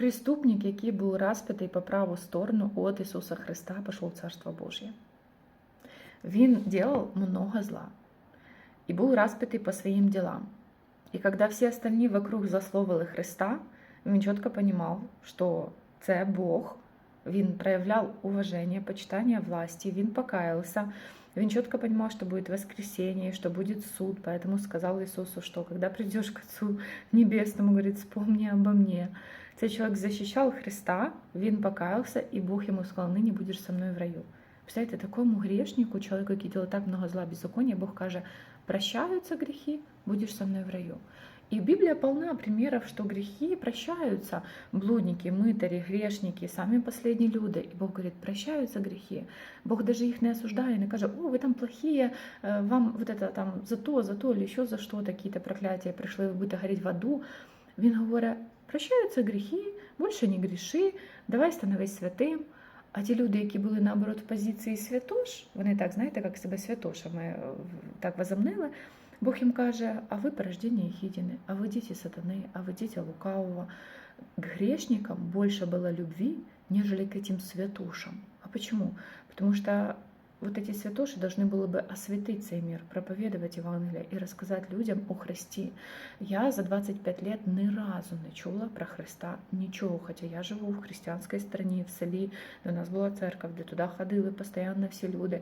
преступник, який був розпитий по праву сторону від Ісуса Христа, пішов в Царство Божє. Він делал много зла і був розпятий по своїм ділам. І коли всі остальні вокруг засловили Христа, він чітко розумів, що це Бог, він проявляв уважение, почитание власти, він покаялся, він четко понимал, что будет воскресенье, что будет суд, поэтому сказал Иисусу, что когда придешь к Отцу Небесному, говорит, вспомни обо мне. Цей чоловік защищав Христа, він покаявся, і Бог йому сказав, нині будеш со мною в раю. Представляете, такому грешнику, человеку, який делал так много зла, беззакония, Бог каже, прощаются грехи, будешь со мной в раю. И Библия полна примеров, что грехи прощаются. Блудники, мытари, грешники, сами последние люди. И Бог говорит, прощаются грехи. Бог даже их не осуждает, не каже, о, вы там плохие, э, вам вот это там за то, за то, или еще за что какие-то проклятия пришли, вы будете гореть в аду. Він говорить, прощаються гріхи, більше не гріши, давай становись святим. А ті люди, які були наоборот в позиції святош, вони так, знаєте, як себе святошами е, в- так возомнили, Бог їм каже, а ви порождення Єхідіни, а ви діти сатани, а ви діти лукавого. К грешникам больше было любви, нежели к этим святошам. А почему? Потому что вот эти святоши должны были бы осветить цей мир, проповедовать Евангелие и рассказать людям о Христі. Я за 25 лет ні разу не чула про Христа нічого, хоча я живу в християнській страні, в селі, де у нас була церква, де туди ходили постійно всі люди.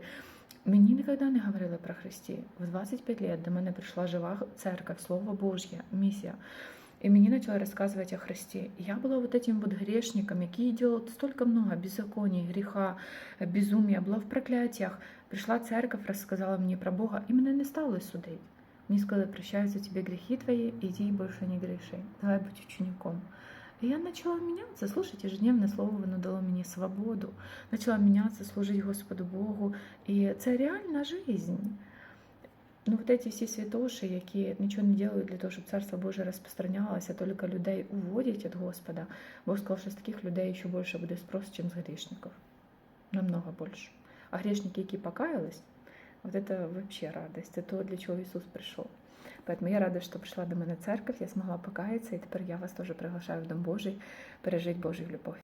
Мені ніколи не говорили про Христі. В 25 лет до мене прийшла жива церква, Слово Божье, місія. И мне начали рассказывать о Христе. И Я была вот этим вот грешником, який делал столько много беззаконий, греха, безумия, была в проклятиях. Пришла церковь, рассказала мне про Бога, и меня не стали судить. Мне сказали, прощаются тебе грехи твои, иди и больше не греши. Давай будь учеником. И я начала меняться. Слушать ежедневное слово, воно дало мені свободу. Начала меняться, служить Господу Богу. І це реальна жизнь. Ну, вот эти всі святоші, які нічого не делают для того, щоб Царство Боже розпространялося, а тільки людей уводять від Господа, Бог сказав, що з таких людей ще більше буде спрос, ніж з грішників. Намного більше. А грешники, які покаялись, вот это вообще радость. Это то, для чего Иисус пришел. Поэтому я рада, что пришла до меня церковь, я смогла покаяться, и теперь я вас тоже приглашаю в Дом Божий пережить Божью любовь.